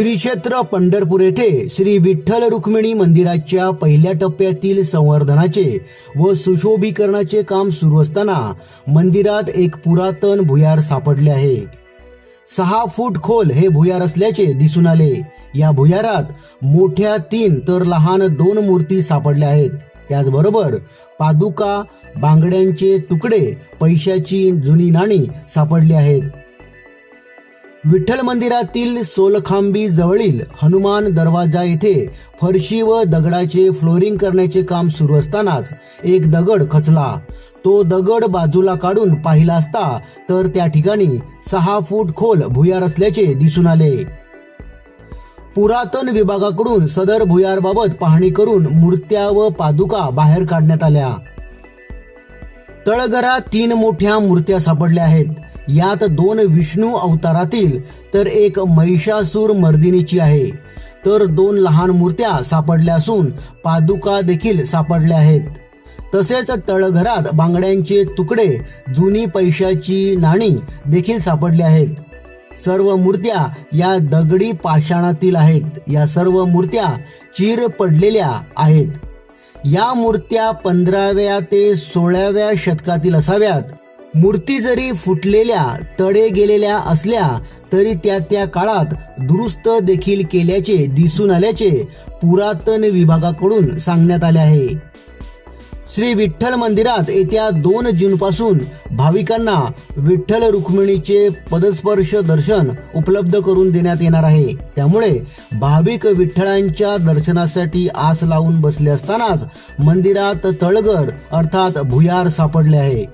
श्री क्षेत्र पंढरपूर येथे श्री विठ्ठल रुक्मिणी मंदिराच्या पहिल्या टप्प्यातील संवर्धनाचे व सुशोभीकरणाचे काम सुरू असताना मंदिरात एक पुरातन भुयार सापडले आहे. सहा फूट खोल हे भुयार असल्याचे दिसून आले. या भुयारात मोठ्या तीन तर लहान दोन मूर्ती सापडल्या आहेत. त्याचबरोबर पादुका बांगड्यांचे तुकडे पैशाची जुनी नाणी सापडली आहेत. विठ्ठल मंदिरातील सोलखांबी जवळील हनुमान दरवाजा येथे फरशी व दगडाचे फ्लोरिंग करण्याचे काम सुरू असतानाच एक दगड खचला. तो दगड बाजूला काढून पाहिला असता तर त्या ठिकाणी सहा फूट खोल भुयार असल्याचे दिसून आले. पुरातन विभागाकडून सदर भुयारबाबत पाहणी करून मूर्त्या व पादुका बाहेर काढण्यात आल्या. तळघरात तीन मोठ्या मूर्त्या सापडल्या आहेत. यात दोन विष्णू अवतारातील तर एक महिषासूर मर्दिनीची आहे. तर दोन लहान मूर्त्या सापडल्या असून पादुका देखील सापडल्या आहेत. तसेच तळघरात बांगड्यांचे तुकडे जुनी पैशाची नाणी देखील सापडली आहेत. सर्व मूर्त्या या दगडी पाषाणातील आहेत. या सर्व मूर्त्या चीर पडलेल्या आहेत. या मूर्त्या पंधराव्या ते सोळाव्या शतकातील असाव्यात. मूर्ती जरी फुटलेल्या तडे गेलेल्या असल्या तरी त्या त्या काळात दुरुस्त देखील केल्याचे दिसून आल्याचे पुरातन विभागाकडून सांगण्यात आले आहे. श्री विठ्ठल मंदिरात येत्या दोन जूनपासून भाविकांना विठ्ठल रुक्मिणीचे पदस्पर्श दर्शन उपलब्ध करून देण्यात येणार आहे. त्यामुळे भाविक विठ्ठलांच्या दर्शनासाठी आस लावून बसले असतानाच मंदिरात तळगर अर्थात भुयार सापडले आहे.